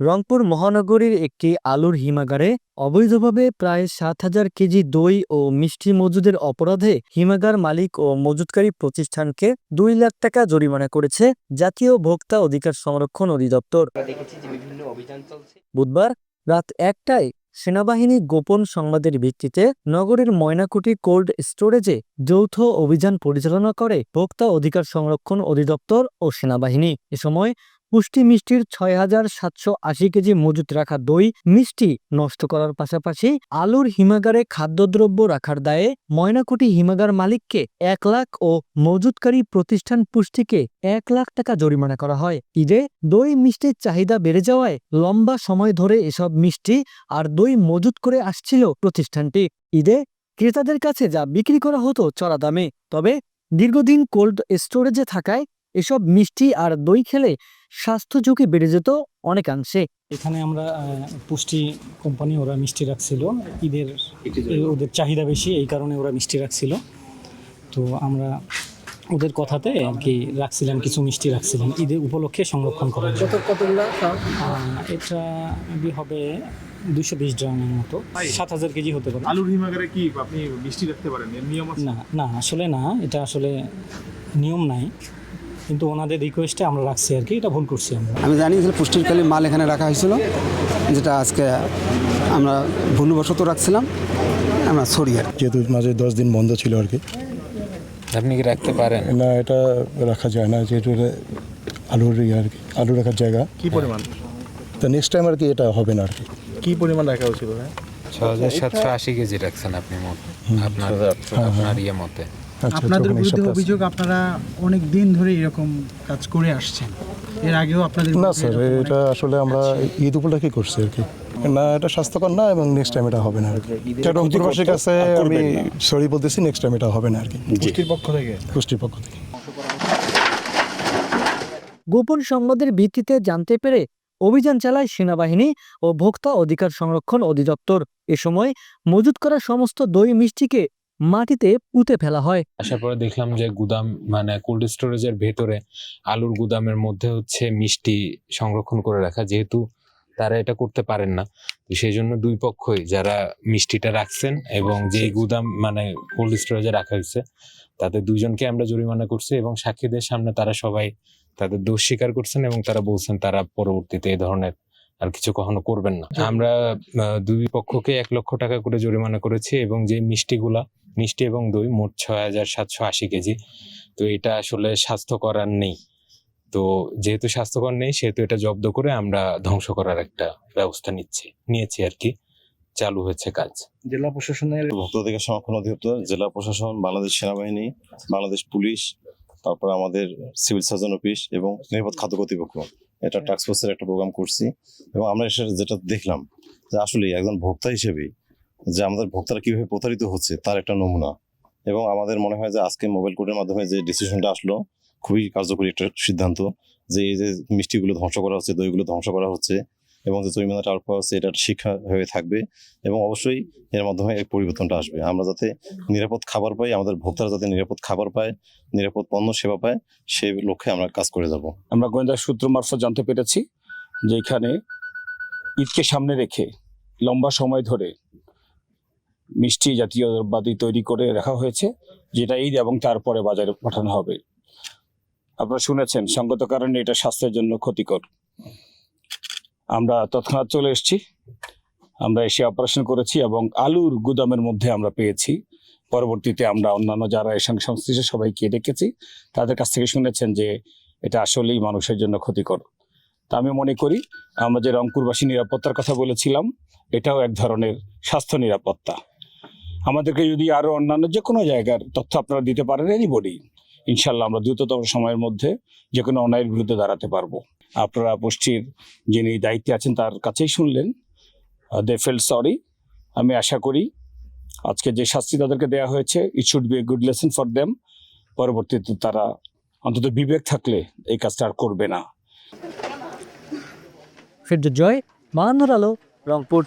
রংপুর মহানগরীর একটি আলুর হিমাগারে অবৈধভাবে প্রায় সাত হাজার কেজি দই ও মিষ্টি মজুদের অপরাধে হিমাগার মালিক ও মজুতকারী প্রতিষ্ঠানকে দুই লাখ টাকা জরিমানা করেছে জাতীয় ভোক্তা অধিকার সংরক্ষণ অধিদপ্তর। বুধবার রাত একটায় সেনাবাহিনী গোপন সংবাদের ভিত্তিতে নগরের ময়নাকুটি কোল্ড স্টোরেজে যৌথ অভিযান পরিচালনা করে ভোক্তা অধিকার সংরক্ষণ অধিদপ্তর ও সেনাবাহিনী। এ সময় পুষ্টি মিষ্টির ছয় হাজার সাতশো আশি কেজি মজুত রাখা দই মিষ্টি নষ্ট করার পাশাপাশি আলুর হিমাগারে খাদ্যদ্রব্য রাখার দায়ে ময়নাকুটি হিমাগার মালিককে এক লাখ ও মজুতকারী প্রতিষ্ঠান পুষ্টিকে এক লাখ টাকা জরিমানা করা হয়। ঈদে দই মিষ্টির চাহিদা বেড়ে যাওয়ায় লম্বা সময় ধরে এসব মিষ্টি আর দই মজুত করে আসছিল প্রতিষ্ঠানটি। ঈদে ক্রেতাদের কাছে যা বিক্রি করা হতো চড়া দামে, তবে দীর্ঘদিন কোল্ড স্টোরেজে থাকায় এসব মিষ্টি আর দই খেলে স্বাস্থ্য ঝুঁকি বেড়ে যেত অনেকাংশে। এখানে আমরা পুষ্টি কোম্পানি ওরা মিষ্টি রাখছিল। ঈদের ওদের চাহিদা বেশি এই কারণে ওরা মিষ্টি রাখছিল। তো আমরা ওদের কথাতে আর কি রাখছিলাম কিছু মিষ্টি রাখছিলাম। ঈদের উপলক্ষে সংরক্ষণ করার জন্য। এটা হবে দুশো বিশ গ্রামের মতো। সাত হাজার কেজি হতে পারে। আলুর হিমাগারে কি আপনি মিষ্টি রাখতে পারেন? নিয়ম না না আসলে না। এটা আসলে নিয়ম নাই। কিন্তু ওনাদের রিকোয়েস্টে আমরা রাখছি আর কি এটা ভুল করছি আমরা। আমি জানি যে পুষ্টিরকালী মাল এখানে রাখা হয়েছিল যেটা আজকে আমরা ভুলবশত রাখছিলাম। আমরা সরিয়ে যেহেতু মাঝে দশ দিন বন্ধ ছিল আর কি। আপনি কি রাখতে পারেন? না এটা রাখা যায় না যেহেতু এটা আলুর ইয়ে আর কি আলু রাখার জায়গা। কি পরিমাণ? তো নেক্সট টাইম আর কি এটা হবে না আর কি। কি পরিমাণ রাখা উচিত হ্যাঁ ছ হাজার সাতশো আশি কেজি রাখছেন আপনি মোট আপনার আপনার ইয়ে মতে। আপনাদের বিরুদ্ধে অভিযোগ আপনারা অনেক দিন ধরে এরকম কাজ করে আসছেন। এর আগেও আপনাদের না স্যার এটা আসলে আমরা ঈদ উপলক্ষে করছি আর কি? না এটা স্বাস্থ্যকর না এবং নেক্সট টাইম এটা হবে না আর কি। এটা রংপুরবাসীর কাছে আমি সরি বলতেছি নেক্সট টাইম এটা হবে না আর কি। পুষ্টির পক্ষ থেকে। পুষ্টির পক্ষ থেকে। গোপন সংবাদের ভিত্তিতে জানতে পেরে অভিযান চালায় সেনাবাহিনী ও ভোক্তা অধিকার সংরক্ষণ অধিদপ্তর। এ সময় মজুত করা সমস্ত দই মিষ্টিকে মাটিতে পুঁতে ফেলা হয়। আসার পরে দেখলাম যে গুদাম মানে কোল্ড স্টোরেজের ভেতরে আলুর গুদামের মধ্যে হচ্ছে মিষ্টি সংরক্ষণ করে রাখা যেহেতু তারা এটা করতে পারেন না। তো সেই জন্য দুই পক্ষই যারা মিষ্টিটা রাখছেন এবং যে গুদাম মানে কোল্ড স্টোরেজে রাখা হয়েছে তাদের দুইজনকে আমরা জরিমানা করছি এবং সাক্ষীদের সামনে তারা সবাই তাদের দোষ স্বীকার করছেন এবং তারা বলছেন তারা পরবর্তীতে এই ধরনের আর কিছু কখনো করবেন না। আমরা দুই পক্ষকে এক লক্ষ টাকা করে জরিমানা করেছি এবং যে মিষ্টিগুলা মিষ্টি এবং দই মোট ছয় হাজার সাতশো আশি কেজি। তো এটা আসলে স্বাস্থ্যকর আর নেই। তো যেহেতু স্বাস্থ্যকর নেই সেহেতু এটা জব্দ করে আমরা ধ্বংস করার একটা ব্যবস্থা নিচ্ছি নিয়েছি আর কি। চালু হয়েছে কাজ। জেলা প্রশাসনের ভোক্তা অধিকার সংরক্ষণ অধিদপ্তর জেলা প্রশাসন বাংলাদেশ সেনাবাহিনী বাংলাদেশ পুলিশ তারপর আমাদের সিভিল সার্জন অফিস এবং নিরাপদ খাদ্য কর্তৃপক্ষ। এটা টাস্ক ফোর্সের একটা প্রোগ্রাম করছি এবং আমরা এসে যেটা দেখলাম যে আসলে একজন ভোক্তা হিসেবে যে আমাদের ভোক্তারা কীভাবে প্রতারিত হচ্ছে, তার একটা নমুনা। এবং আমাদের মনে হয় যে আজকে মোবাইল কোর্টের মাধ্যমে যে ডিসিশনটা আসলো, খুবই কার্যকরী একটা সিদ্ধান্ত যে এই যে মিষ্টিগুলো ধ্বংস করা হচ্ছে, দইগুলো ধ্বংস করা হচ্ছে এবং যে জরিমানাটা আরোপ করা হচ্ছে এটা শিক্ষা হয়ে থাকবে এবং অবশ্যই এর মাধ্যমে এই পরিবর্তনটা আসবে। আমরা যাতে নিরাপদ খাবার পাই, আমাদের ভোক্তারা যাতে নিরাপদ খাবার পায়, নিরাপদ পণ্য সেবা পায়, সেই লক্ষ্যে আমরা কাজ করে যাব। আমরা গোয়েন্দা সূত্র মারফত জানতে পেরেছি যে এখানে ঈদকে সামনে রেখে লম্বা সময় ধরে মিষ্টি জাতীয় দ্রব্যাদি তৈরি করে রাখা হয়েছে, যেটা ঈদ এবং তারপরে বাজারে পাঠানো হবে। আপনারা শুনেছেন, সঙ্গত কারণে এটা স্বাস্থ্যের জন্য ক্ষতিকর। আমরা তৎক্ষণাৎ চলে এসেছি। আমরা এসে অপারেশন করেছি এবং আলুর গুদামের মধ্যে আমরা পেয়েছি। পরবর্তীতে আমরা অন্যান্য যারা এর সঙ্গে সংশ্লিষ্ট, সবাইকে ডেকেছি। তাদের কাছ থেকে শুনেছেন যে এটা আসলেই মানুষের জন্য ক্ষতিকর। তা আমি মনে করি, আমরা যে রংপুরবাসী নিরাপত্তার কথা বলেছিলাম, এটাও এক ধরনের স্বাস্থ্য নিরাপত্তা। আমাদেরকে যদি আরও অন্যান্য যে কোনো জায়গার তথ্য আপনারা দিতে পারেন এনিবডি ইনশাল্লাহ আমরা দ্রুততম সময়ের মধ্যে যে কোনো অন্যায়ের বিরুদ্ধে দাঁড়াতে পারব। আপনারা পুষ্টির যিনি দায়িত্বে আছেন তার কাছেই শুনলেন। দে ফেল সরি আমি আশা করি আজকে যে শাস্তি তাদেরকে দেওয়া হয়েছে it should be a good lesson for them পরবর্তীতে তারা অন্তত বিবেক থাকলে এই কাজটা আর করবে না। ফেরদুস জয় মাহান্নর আলো, রংপুর।